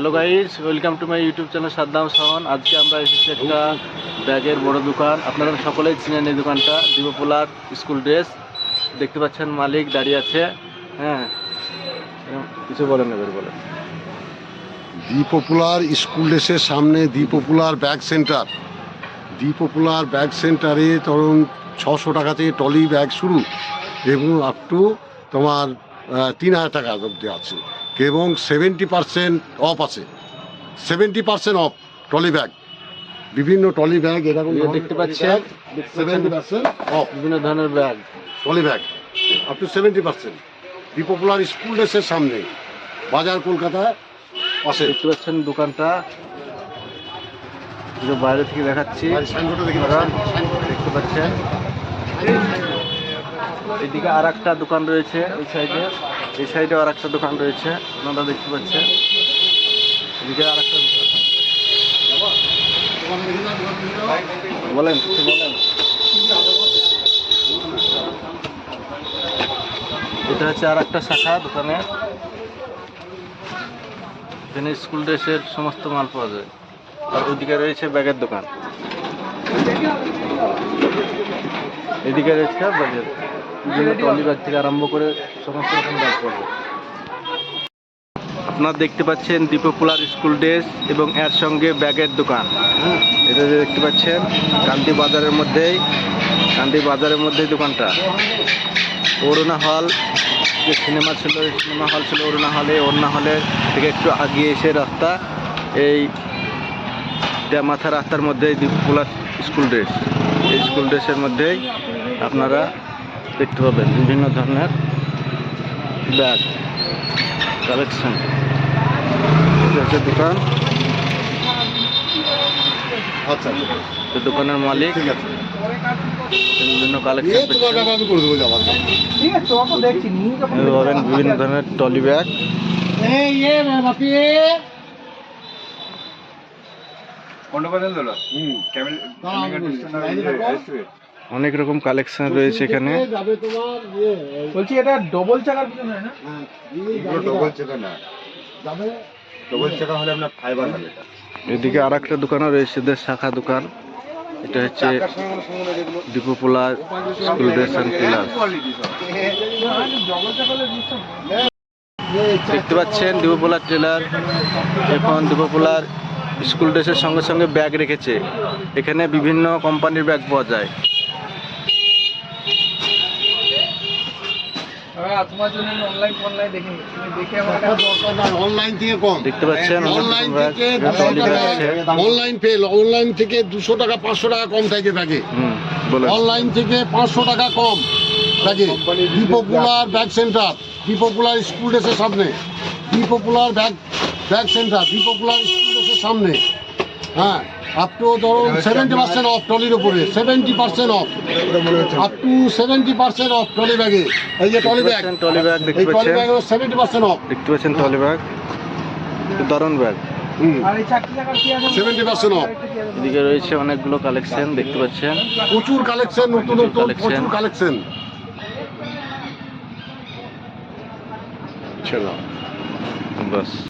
Hello guys welcome to my YouTube channel Saddam Sahan আজকে আমরা এসেছি একটা ব্যাগের বড় দোকান। আপনারা সকলেই চিনেন এই দোকানটা দিবপোলার স্কুল ড্রেস দেখতে পাচ্ছেন মালিক দাঁড়িয়ে আছে। হ্যাঁ। কিছু বলেন এবার বলেন। দি পপুলার স্কুল ড্রেসের সামনে the popular bag centre the popular bag সেন্টারে তখন ছশো টাকা থেকে টলি ব্যাগ শুরু। এবং আপ টু তোমার তিন হাজার টাকা অবধি আছে। এবং সেভেন্টি পার্সেন্ট অফ আছে। Seventy percent off trolley bag বিভিন্ন ট্রলি ব্যাগ এরকম দেখতে পাচ্ছেন? সেভেন্টি পার্সেন্ট অফ বিভিন্ন ধরনের bag trolley bag up to seventy percent the popular school ড্রেসের সামনে বাজার কলকাতায় পাশে। দেখতে পাচ্ছেন দোকানটা। বাইরে থেকে দেখাচ্ছি। দেখতে পাচ্ছেন। এদিকে আর একটা দোকান রয়েছে, এই সাইডে। এই সাইডে আর একটা দোকান রয়েছে, আপনারা দেখতে পাচ্ছেন। এদিকে আর একটা দোকান। বলেন বলেন। এটা হচ্ছে আর একটা শাখা দোকানের এখানে স্কুল ড্রেসের সমস্ত মাল পাওয়া যায়। আর ওইদিকে রয়েছে ব্যাগের দোকান। এদিকে রয়েছে ব্যাগের। বিভিন্ন থেকে আরম্ভ করে সমস্ত আপনারা দেখতে পাচ্ছেন দীপকুলার স্কুল ড্রেস এবং এর সঙ্গে ব্যাগের দোকান। এটা যে দেখতে পাচ্ছেন কান্তি বাজারের মধ্যেই কান্তি বাজারের মধ্যেই দোকানটা। অরুণা হল, যে সিনেমা ছিল সিনেমা হল ছিল অরুণা হলে অরুণা হলে থেকে একটু আগিয়ে এসে রাস্তা, এই মাথা রাস্তার মধ্যেই দীপকুলার স্কুল ড্রেস। এই স্কুল ড্রেসের মধ্যেই আপনারা দেখতে পাবেন বিভিন্ন ধরনের ব্যাগ কালেকশন। হচ্ছে দোকান। আচ্ছা দোকানের মালিক। ঠিক আছে। বিভিন্ন কালেকশন। পাবেন বিভিন্ন ধরনের টলি ব্যাগ। হুম। দাঁড়াও, আমি বলছি, লাইনে থাকো। অনেক রকম কালেকশন রয়েছে এখানে। ইয়ে, বলছি এটা ডবল চাকার পিছনে না? হ্যাঁ, ডবল চাকা না। যাবে? ডবল চাকা হলে আপনার ফাইবার হবে এদিকে আর একটা দোকানও রয়েছে এদের শাখা দোকান। এটা হচ্ছে দীপপুলার স্কুল ড্রেস হলে বুঝতাম দেখতে পাচ্ছেন দীপপুলার টেলার এখন দীপপুলার স্কুল ড্রেসের সঙ্গে সঙ্গে ব্যাগ রেখেছে। এখানে বিভিন্ন কোম্পানির ব্যাগ পাওয়া যায়। তোমার জন্য অনলাইন অনলাইন দেখে দেখে আমার অনলাইন থেকে কম। দেখতে পাচ্ছেন অনলাইন থেকে দুশো টাকা অনলাইন ফেল অনলাইন থেকে দুশো টাকা পাঁচশো টাকা কম থাকে বলুন। অনলাইন থেকে পাঁচশো টাকা কম থাকে popular bag centre popular school ড্রেসের সামনে। Popular bag bag centre popular school ড্রেসের সামনে। হ্যাঁ আপ টু ধরুন সেভেন্টি পার্সেন্ট অফ ট্রলির উপরে seventy percent off up to seventy percent off trolley ব্যাগে এই যে ট্রলি ব্যাগ ট্রলি ব্যাগ দেখতে ট্রলি পাচ্ছেন। ব্যাগ সেভেন্টি পার্সেন্ট অফ দেখতে পাচ্ছেন ট্রলি ব্যাগ দারুণ ব্যাগ এদিকে রয়েছে অনেকগুলো কালেকশন দেখতে পাচ্ছেন। প্রচুর কালেকশন নতুন নতুন. প্রচুর কালেকশন দাও বাস।